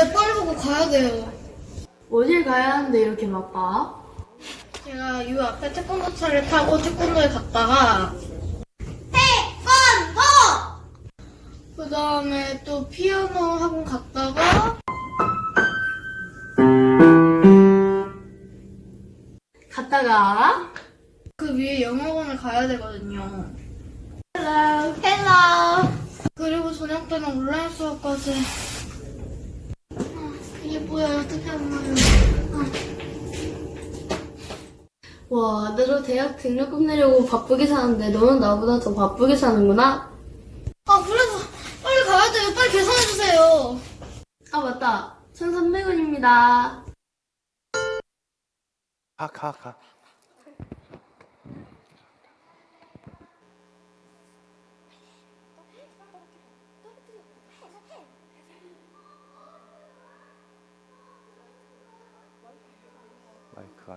네, 빨리 보고 가야 돼요. 어딜 가야 하는데 이렇게 바빠? 제가 이 앞에 태권도 차를 타고 태권도에 갔다가 태권도! 그 다음에 또 피아노 학원 갔다가 갔다가 그 위에 영어학원을 가야 되거든요. 헬로 헬로! 그리고 저녁 때는 온라인 수업까지. 아, 뭐야, 어떻게 거예요? 와, 나도 대학 등록금 내려고 바쁘게 사는데 너는 나보다 더 바쁘게 사는구나? 아, 그래서 빨리 가야 돼요. 빨리 계산해주세요. 아, 맞다. 1,300원입니다. 가, 가, 가.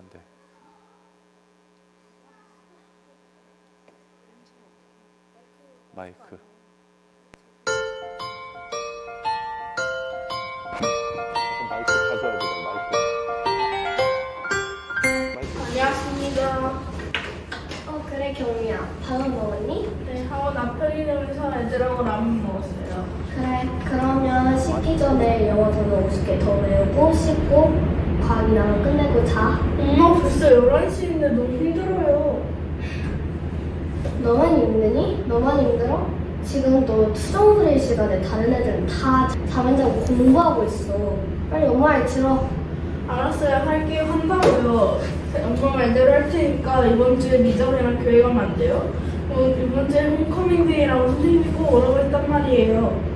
돼. 마이크. 마이크 가져야 돼, 마이크. 마이크. 안녕하십니까. 어, 그래, 경미야. 밥은 먹었니? 네, 학원 앞 편의점에서 애들하고 라면 먹었어요. 그래, 그러면 씻기 전에 영어 저는 50개 더 외우고, 씻고, 과학이나 끝내고 자. 엄마 벌써 11시인데 너무 힘들어요. 너만 힘드니? 너만 힘들어? 지금 너 투정 부릴 시간에 다른 애들은 다 잠안 자고 공부하고 있어. 빨리 엄마 말 들어. 알았어요. 할게요. 한다고요. 엄마가 애대로 할 테니까 이번 주에 미정이랑 교회 가면 안 돼요? 어, 이번 주에 홈커밍데이라고 선생님이 꼭 오라고 했단 말이에요.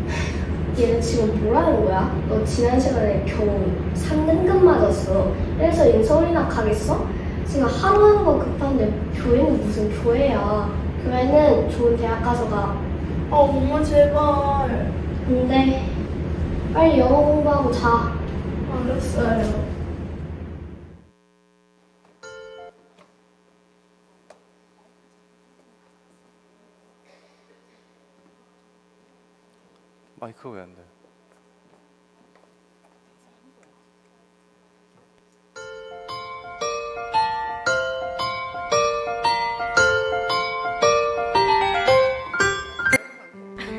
얘는 지금 뭐라는 거야? 너 지난 시간에 겨우 상근금 맞았어. 그래서 인서울이나 가겠어? 지금 하루 하는 거 급한데 교회는 무슨 교회야? 교회는 좋은 대학 가서 가. 아, 엄마 제발. 근데 빨리 영어 공부하고 자. 알았어요. 마이크 왜안 돼?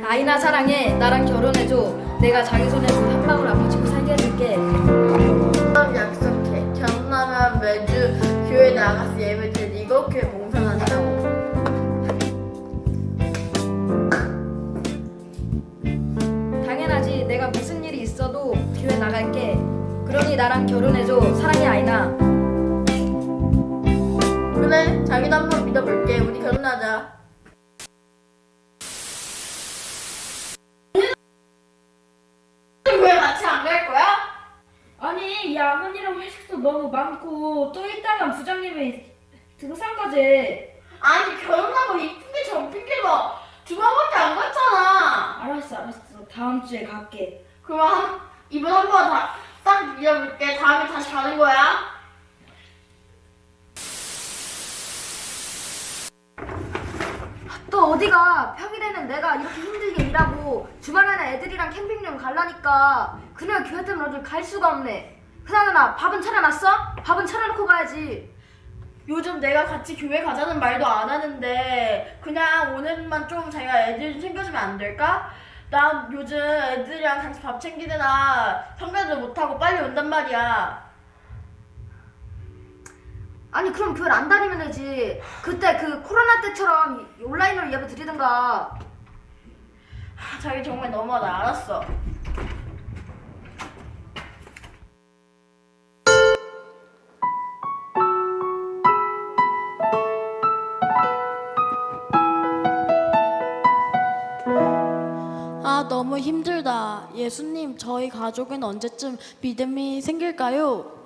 아이나 사랑해. 나랑 결혼해줘. 내가 자기 손에 물한 방울 안 묻히고 살게 해줄게 나랑 결혼해줘 사랑해 아이나 그래, 자기도 한번 믿어볼게. 우리 결혼하자. 왜 같이 안 갈 거야? 아니, 야, 아버님이랑 회식도 너무 많고, 또 이따가 부장님이 등산까지. 아니 결혼하고 이 핑계 저 핑계 뭐두 번밖에 안 갔잖아. 알았어, 알았어. 다음 주에 갈게. 그럼 한 이번 한번 다 딱 믿어볼게. 다음에 다시 가는 거야. 또 어디가 평일에는 내가 이렇게 힘들게 일하고 주말에는 애들이랑 캠핑 좀 갈라니까 그냥 교회 때문에 어딜 갈 수가 없네 그나저나 밥은 차려놨어? 밥은 차려놓고 가야지 요즘 내가 같이 교회 가자는 말도 안 하는데 그냥 오늘만 좀 자기가 애들 좀 챙겨주면 안 될까? 난 요즘 애들이랑 같이 밥 챙기느라 성가도 못하고 빨리 온단 말이야. 아니 그럼 교회를 안 다니면 되지 그때 그 코로나 때처럼 온라인으로 예배 드리든가 아, 자기 정말 너무하다. 알았어. 힘들다. 예수님, 저희 가족은 언제쯤 믿음이 생길까요?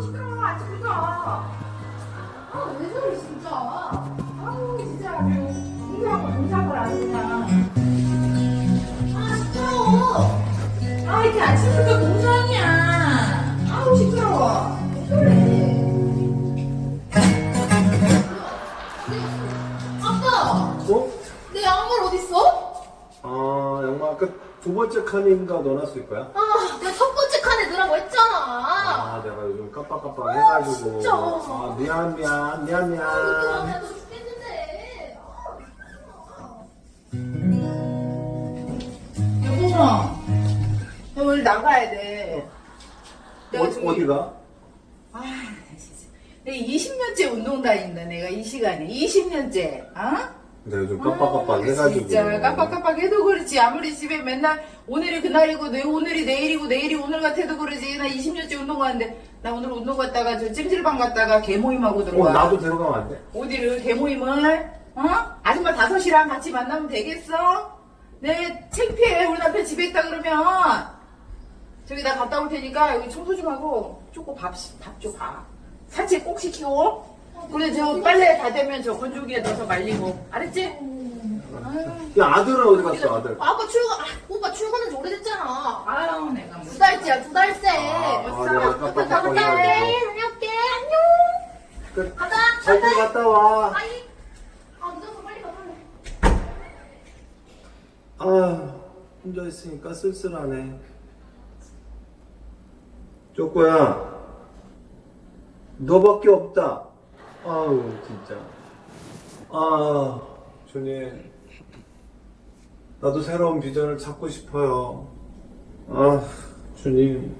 시끄러워 아침부터. 아왜 저래 진짜. 아우 진짜 공부하고 공사를 안 그냥. 아 시끄러워. 아 이렇게 아침부터 공상이야. 아우 시끄러워. 왜 저래. 아빠, 어? 내 양말 어딨어? 아, 양마 아까 두 번째 칸인가 넣어놨을 거야? 아, 내가 첫 번째 칸에 넣으라고 했잖아. 아, 내가 요즘 깜빡깜빡 해가지고. 진짜. 아, 미안, 미안, 미안, 미안. 아, 너 죽겠는데. 여보랑 너 오늘 나가야 돼. 내가 어, 저기- 어디가? 아, 진짜. 내가 20년째 운동 다닌다. 내가 이 시간에 20년째. 어? 내가 요즘 깜빡깜빡 아, 해가지고. 진짜 깜빡깜빡 해도 그렇지. 아무리 집에 맨날 오늘이 그날이고 내 오늘이 내일이고 내일이 오늘 같아도 그러지. 나 20년째 운동 가는데 나 오늘 운동 갔다가 저 찜질방 갔다가 개모임하고 들어와. 어, 나도 데려가면 안 돼? 어디를 개모임을 어? 아줌마 다섯이랑 같이 만나면 되겠어? 네 창피해 우리 남편 집에 있다 그러면 저기 나 갔다 올 테니까 여기 청소 좀 하고 쪼꼬 밥밥줘밥 사치 꼭 시키고 그래 저 빨래 다 되면 저 건조기에 넣어서 말리고 알았지? 야, 아들은 어디 갔어, 아들? 아빠 출근, 아, 오빠 출근한 지 오래됐잖아. 아유 내가 뭐 두 달째야, 두 달째. 아, 내가 깜빡깜빡 다녀올게, 해가지고. 다녀올게, 안녕. 그래, 가자, 잘 가자. 갔다 와. 아이. 아, 늦어서 빨리 가자. 아, 혼자 있으니까 쓸쓸하네. 쪼꼬야, 너밖에 없다. 아우, 진짜. 아, 주님. 나도 새로운 비전을 찾고 싶어요. 아, 주님.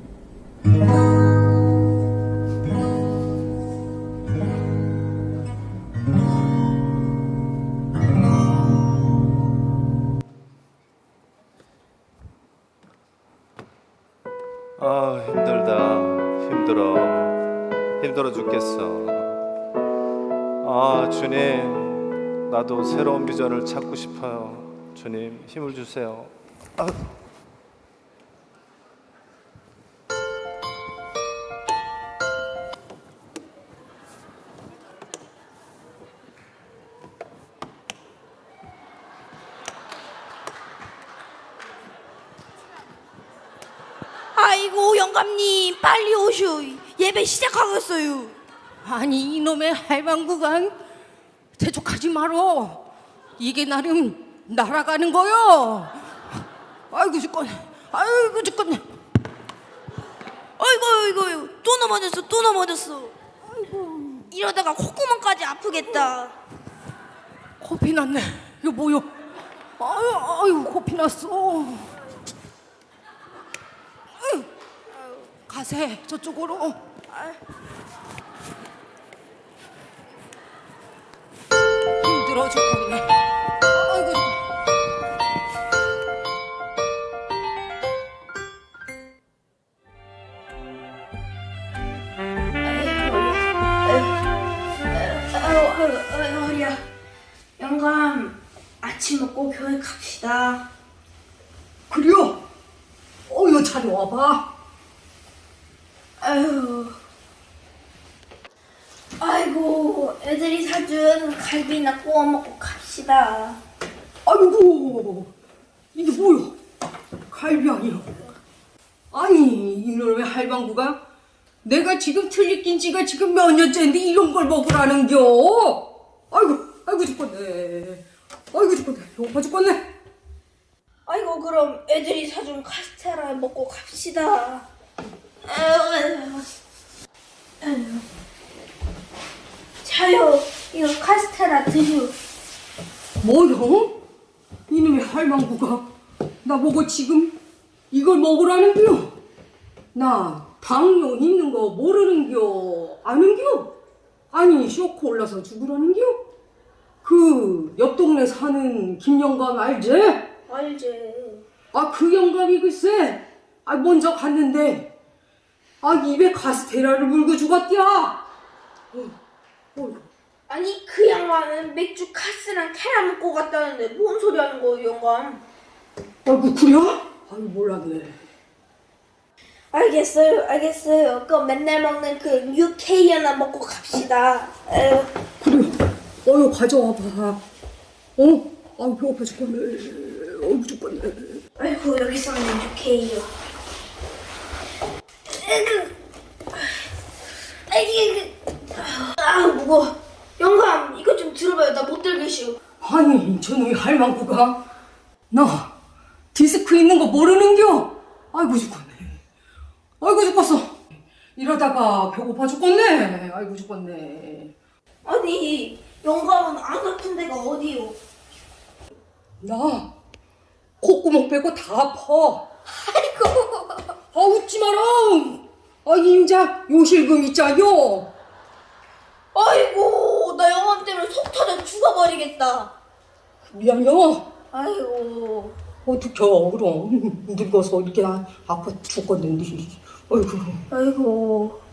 비전을 찾고 싶어요. 주님 힘을 주세요. 아. 아이고 영감님 빨리 오쇼 예배 시작하겠어요. 아니 이놈의 할망구간 대적하지 말어 이게 나름 날아가는 거요? 아이고 죽겠네 아이고 죽겠네 아이고 아이고. 또 넘어졌어 또 넘어졌어. 이러다가 콧구멍까지 아프겠다. 코피 났네. 이거 뭐요? 아유 아유 코피 났어. 아유, 가세 저쪽으로. 힘들어 죽겠네 아유, 허리야. 영감, 아침 먹고 교회 갑시다. 그래요 어여 잘 와봐 아유. 아이고, 애들이 사준 갈비나 구워 먹고 갑시다. 아이고 이게 뭐야 갈비 아니야 아니 이놈의 할망구가 내가 지금 틀리낀 지가 지금 몇 년째인데 이런 걸 먹으라는겨 아이고 아이고 죽겠네 아이고 죽겠네 배고파 죽겠네 아이고, 그럼 애들이 사준 카스테라 먹고 갑시다. 아유, 아유. 자요, 이거 카스테라 드시오. 뭐요? 이놈의 할망구가 나보고 지금 이걸 먹으라는겨 나 당뇨 있는 거 모르는겨 아는겨? 아니 쇼크 올라서 죽으라는겨? 그 옆 동네 사는 김영감 알지? 알지. 아 그 영감이 글쎄 아 먼저 갔는데 아 입에 가스테라를 물고 죽었디야 어, 어, 아니 그 양반은 맥주 카스랑 테라 먹고 갔다는데 뭔 소리 하는 거예요 영감? 아이고 그래? 아유 몰랐네 알겠어요, 알겠어요. 그럼 맨날 먹는 그 하나 먹고 갑시다. 에휴. 그래. 어여 가져와 봐. 어? 아 배고파 죽겠네. 어 죽겠네. 아이고 여기서는 UK요. 아 무거. 영감 이거 좀 들어봐요. 나 못 들겠시오. 아니 저놈이 할망구가 나 디스크 있는 거 모르는겨? 아이고 죽겠네. 아이고 죽겠어. 이러다가 배고파 죽겠네. 아이고 죽겠네. 아니 영감은 안 아픈 데가 어디요? 나 콧구멍 빼고 다 아파. 아이고. 아 웃지 마라. 아 임자 요실금 있자요. 아이고 나 영감 때문에 속 터져 죽어버리겠다. 미안요. 아이고. 어떡해 그럼 늙어서 이렇게 아- 아파 죽겠는데. 아이고. 아이고.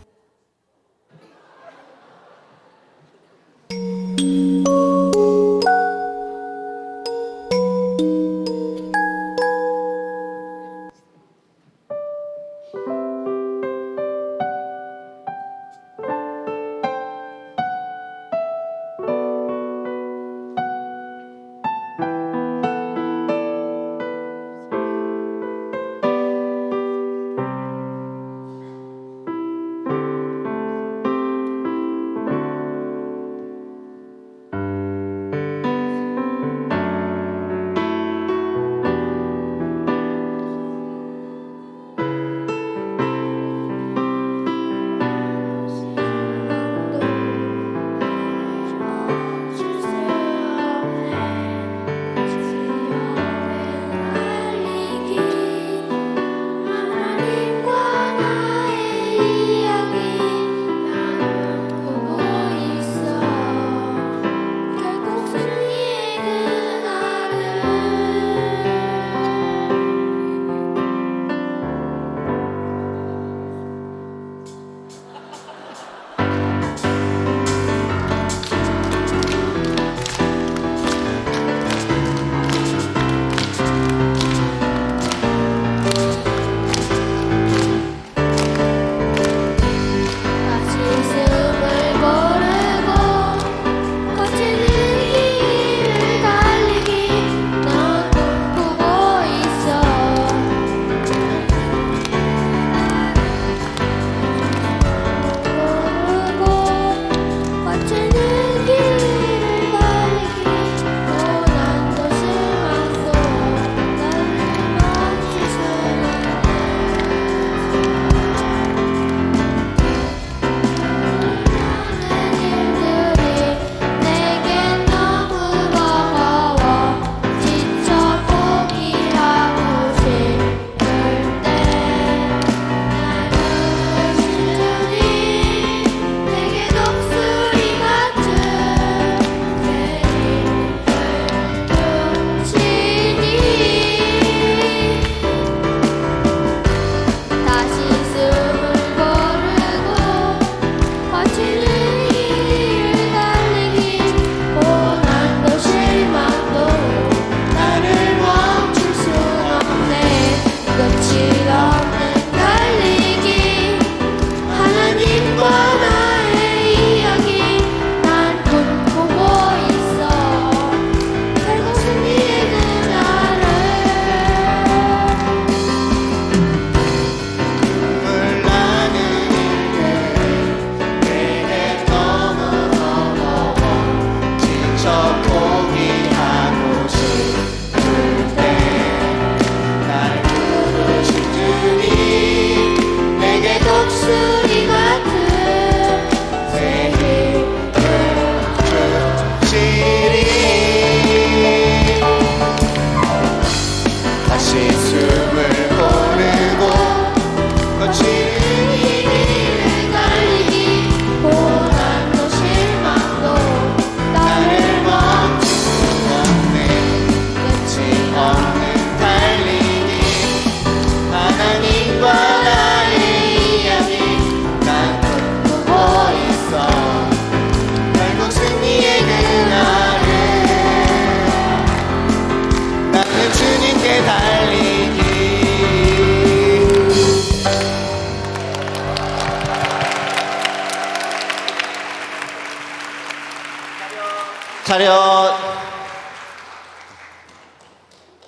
차렷.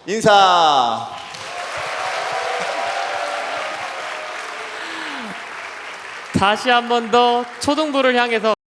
인사. 다시 한 번 더 초등부를 향해서